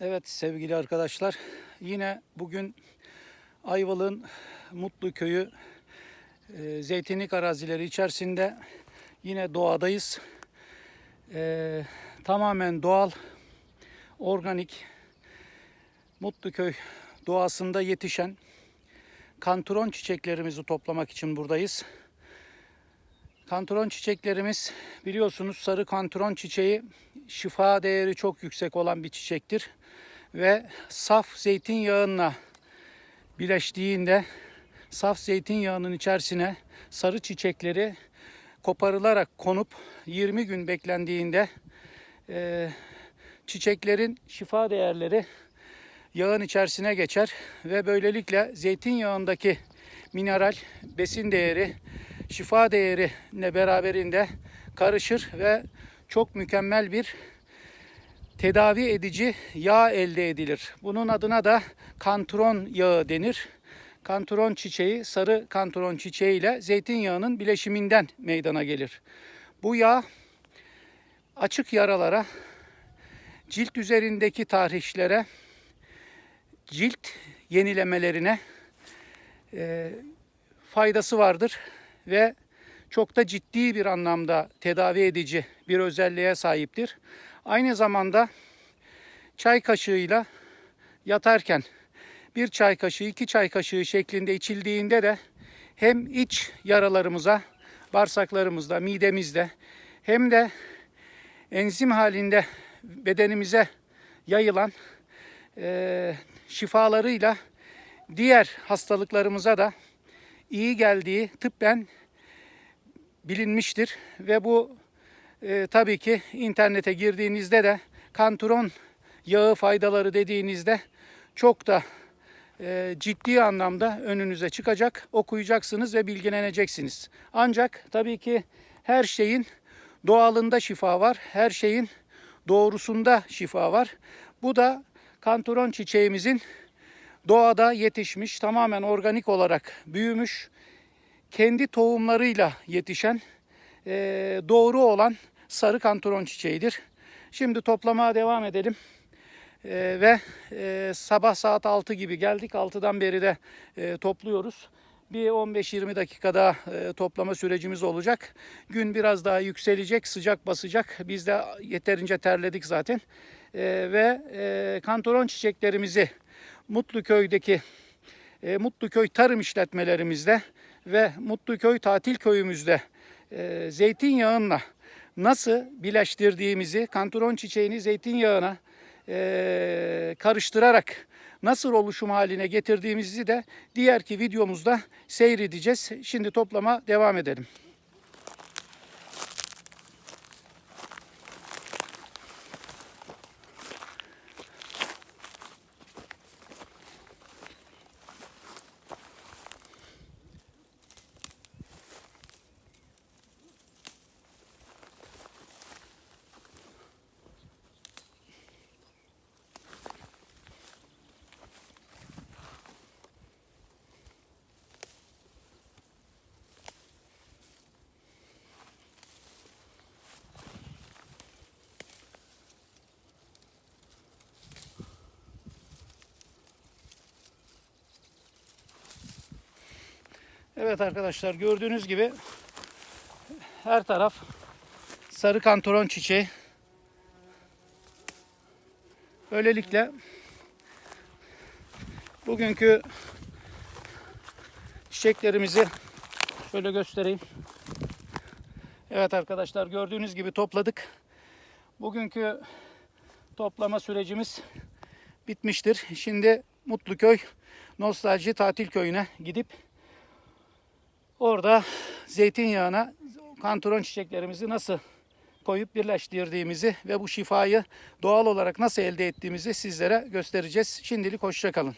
Evet sevgili arkadaşlar yine bugün Ayvalık'ın Mutlu Köyü e, zeytinlik arazileri içerisinde yine doğadayız. E, tamamen doğal, organik Mutlu Köy doğasında yetişen kantaron çiçeklerimizi toplamak için buradayız. Kantaron çiçeklerimiz biliyorsunuz sarı kantaron çiçeği şifa değeri çok yüksek olan bir çiçektir. Ve saf zeytinyağına birleştiğinde saf zeytinyağının içerisine sarı çiçekleri koparılarak konup 20 gün beklendiğinde e, çiçeklerin şifa değerleri yağın içerisine geçer ve böylelikle zeytinyağındaki mineral besin değeri şifa değerine beraberinde karışır ve çok mükemmel bir tedavi edici yağ elde edilir. Bunun adına da kantron yağı denir. Kantron çiçeği, sarı kantron çiçeği ile zeytinyağının bileşiminden meydana gelir. Bu yağ açık yaralara, cilt üzerindeki tahrişlere, cilt yenilemelerine e, faydası vardır ve çok da ciddi bir anlamda tedavi edici bir özelliğe sahiptir. Aynı zamanda çay kaşığıyla yatarken bir çay kaşığı, iki çay kaşığı şeklinde içildiğinde de hem iç yaralarımıza, bağırsaklarımızda, midemizde hem de enzim halinde bedenimize yayılan e, şifalarıyla diğer hastalıklarımıza da iyi geldiği tıbben bilinmiştir ve bu e, tabii ki internete girdiğinizde de kantaron yağı faydaları dediğinizde çok da e, ciddi anlamda önünüze çıkacak, okuyacaksınız ve bilgileneceksiniz. Ancak tabii ki her şeyin doğalında şifa var, her şeyin doğrusunda şifa var. Bu da kantaron çiçeğimizin doğada yetişmiş, tamamen organik olarak büyümüş, kendi tohumlarıyla yetişen e, doğru olan sarı kantaron çiçeğidir. Şimdi toplamaya devam edelim. E, ve e, sabah saat 6 gibi geldik. 6'dan beri de e, topluyoruz. Bir 15-20 dakika daha e, toplama sürecimiz olacak. Gün biraz daha yükselecek, sıcak basacak. Biz de yeterince terledik zaten. E, ve e, kantaron çiçeklerimizi Mutluköy'deki e, Mutluköy tarım işletmelerimizde ve Mutluköy tatil köyümüzde e, zeytinyağına nasıl birleştirdiğimizi, kantaron çiçeğini zeytinyağına e, karıştırarak nasıl oluşum haline getirdiğimizi de diğerki videomuzda seyredeceğiz. Şimdi toplama devam edelim. Evet arkadaşlar gördüğünüz gibi her taraf sarı kantaron çiçeği. Böylelikle bugünkü çiçeklerimizi şöyle göstereyim. Evet arkadaşlar gördüğünüz gibi topladık. Bugünkü toplama sürecimiz bitmiştir. Şimdi Mutluköy Nostalji Tatil Köyü'ne gidip Orada zeytinyağına kantaron çiçeklerimizi nasıl koyup birleştirdiğimizi ve bu şifayı doğal olarak nasıl elde ettiğimizi sizlere göstereceğiz. Şimdilik hoşçakalın.